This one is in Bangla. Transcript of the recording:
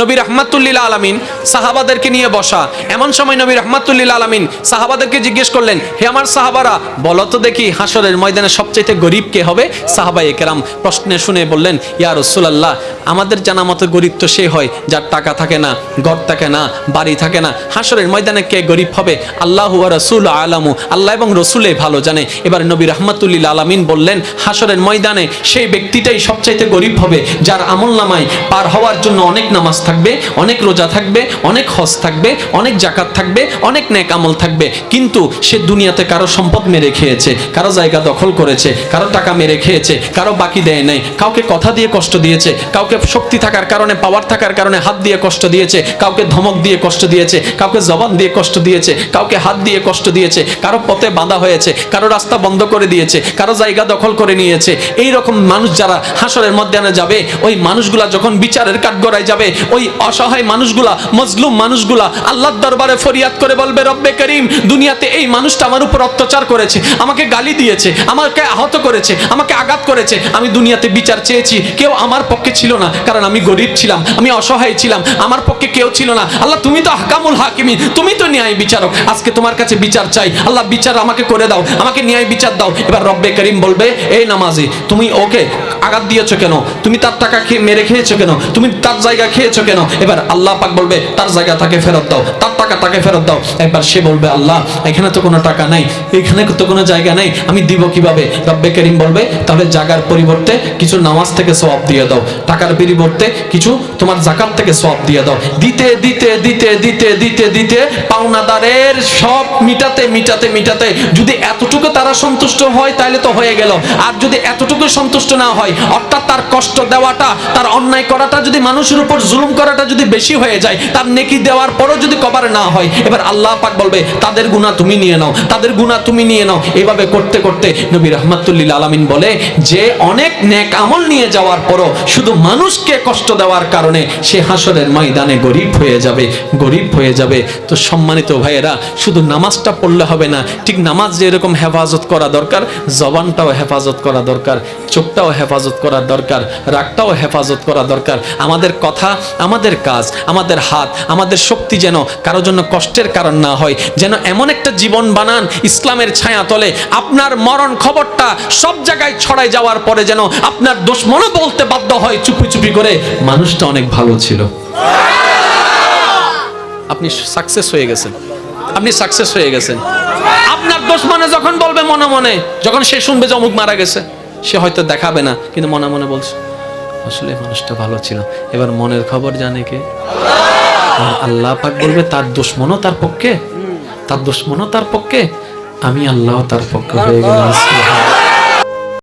নবী রহমাতুল্লিল আলমিন সাহাবাদেরকে নিয়ে বসা। এমন সময় নবী রহমাতুল্লিল আলমিন সাহাবাদেরকে জিজ্ঞেস করলেন, হে আমার সাহাবারা, বলো তো দেখি হাসরের ময়দানে সবচাইতে গরিব কে হবে? সাহাবাই কেরাম প্রশ্নে শুনে বললেন, ইয়া রসুলাল্লাহ, আমাদের জানা মতো গরিব তো সে হয় যার টাকা থাকে না, ঘর থাকে না, বাড়ি থাকে না। হাসরের ময়দানে কে গরিব হবে? আল্লাহ রসুল আলামু। আল্লাহ এবং রসুলে ভালো জানে। এবার নবী রহমাতুল্লিল আলমিন বললেন হাসরের ময়দানে সেই ব্যক্তিটাই সবচাইতে গরিব হবে যার আমল নামায় পার হওয়ার জন্য অনেক নামাজ থাকবে, অনেক রোজা থাকবে, অনেক হজ থাকবে, অনেক জাকাত থাকবে, অনেক নেক আমল থাকবে। কিন্তু সে দুনিয়াতে কারও সম্পদ মেরে খেয়েছে, কারও জায়গা দখল করেছে, কারও টাকা মেরে খেয়েছে, কারও বাকি দেয় নাই, কাউকে কথা দিয়ে কষ্ট দিয়েছে, কাউকে শক্তি থাকার কারণে পাওয়ার থাকার কারণে হাত দিয়ে কষ্ট দিয়েছে, কাউকে ধমক দিয়ে কষ্ট দিয়েছে, কাউকে জবান দিয়ে কষ্ট দিয়েছে, কাউকে হাত দিয়ে কষ্ট দিয়েছে, কারও পথে বাঁধা হয়েছে, কারও রাস্তা বন্ধ করে দিয়েছে, কারও জায়গা দখল করে নিয়েছে। এই রকম মানুষ যারা হাসরের মধ্যে যাবে, ওই মানুষগুলা যখন বিচারের কাঠগড়ায় যাবে ওই অসহায় মানুষগুলা, মজলুম মানুষগুলা আল্লাহর দরবারে ফরিয়াদ করে বলবে, রব্বে করিম, দুনিয়াতে এই মানুষটা আমার উপর অত্যাচার করেছে, আমাকে গালি দিয়েছে, আমাকে আহত করেছে, আমাকে আঘাত করেছে। আমি দুনিয়াতে বিচার চেয়েছি, কেউ আমার পক্ষে ছিল না, কারণ আমি গরিব ছিলাম, আমি অসহায় ছিলাম, আমার পক্ষে কেউ ছিল না। আল্লাহ, তুমি তো হাকামুল হাকিমি তুমি তো ন্যায় বিচারক। আজকে তোমার কাছে বিচার চাই। আল্লাহ, বিচার আমাকে করে দাও, আমাকে ন্যায় বিচার দাও। এবার রব্বে করিম বলবে, এই নামাজি, তুমি ওকে আঘাত দিয়েছ কেন? তুমি তার টাকা খেয়ে মেরে খেয়েছো কেন? তুমি তার জায়গা খেয়েছো কেন? এবার আল্লাহ পাক বলবে, তার জায়গা তাকে ফেরত দাও, তার টাকা তাকে ফেরত দাও। একবার সে বলবে, আল্লাহ, এখানে তো কোনো টাকা নাই, এখানে তো কোনো জায়গা নেই, আমি দিব কীভাবে? রব্বে করিম বলবে, তাহলে জায়গার পরিবর্তে কিছু নামাজ থেকে সওয়াব দিয়ে দাও, টাকার পরিবর্তে কিছু তোমার জাকাত থেকে সওয়াব দিয়ে দাও। দিতে দিতে দিতে দিতে দিতে দিতে পাওনাদারের সব মিটাতে মিটাতে মিটাতে যদি এতটুকু তারা সন্তুষ্ট হয়, তাহলে তো হয়ে গেল। আর যদি এতটুকু সন্তুষ্ট না হয় অর্থাৎ তার কষ্ট দেওয়াটা, তার অন্যায় করাটা যদি মানুষের উপর জুলুম করাটা যদি বেশি হয়ে যায়, তার নেকি দেওয়ার পরও যদি কবার না হয়, এবার আল্লাহ পাক বলবে, তাদের গুণা তুমি নিয়ে নাও, তাদের গুণা তুমি নিয়ে নাও। এভাবে করতে করতে নবী রহমাতুল্লিল আলামিন বলে, যে অনেক নেক আমল নিয়ে যাওয়ার পরও শুধু মানুষকে কষ্ট দেওয়ার কারণে সে হাসরের ময়দানে গরিব হয়ে যাবে, গরিব হয়ে যাবে। তো সম্মানিত ভাইয়েরা, শুধু নামাজটা পড়লে হবে না, ঠিক নামাজ যেরকম হেফাজত করা দরকার, জবানটাও হেফাজত করা দরকার, চোখটাও হেফাজত করা দরকার, রাগটাও হেফাজত করা দরকার। আমাদের কথা, আমাদের কাজ, আমাদের হাত, আমাদের শক্তি যেন কারও জন্য কষ্টের কারণ না হয়, যেন এমন একটা জীবন বানান ইসলামের ছায়া তলে, আপনার মরণ খবরটা সব জায়গায় ছড়াই যাওয়ার পরে যেন আপনার দোষ মনে বলতে বাধ্য হয় চুপি চুপি করে। মানুষটা অনেক ভালো ছিল। আপনি সাকসেস হয়ে গেছেন। আপনি সাকসেস হয়ে গেছেন। আপনার দোষ মানে যখন বলবে মনে মনে, যখন সে শুনবে যে অমুক মারা গেছে। সে হয়তো দেখাবে না, কিন্তু মনে মনে বলছে, আসলে মানুষটা ভালো ছিল। এবার মনের খবর জানে কে? আল্লাহ পাক বলবে, তার দুশ্মনও তার পক্ষে। তার দুশ্মনও তার পক্ষে। আমি আল্লাহ তার পক্ষে হয়ে গেলাম।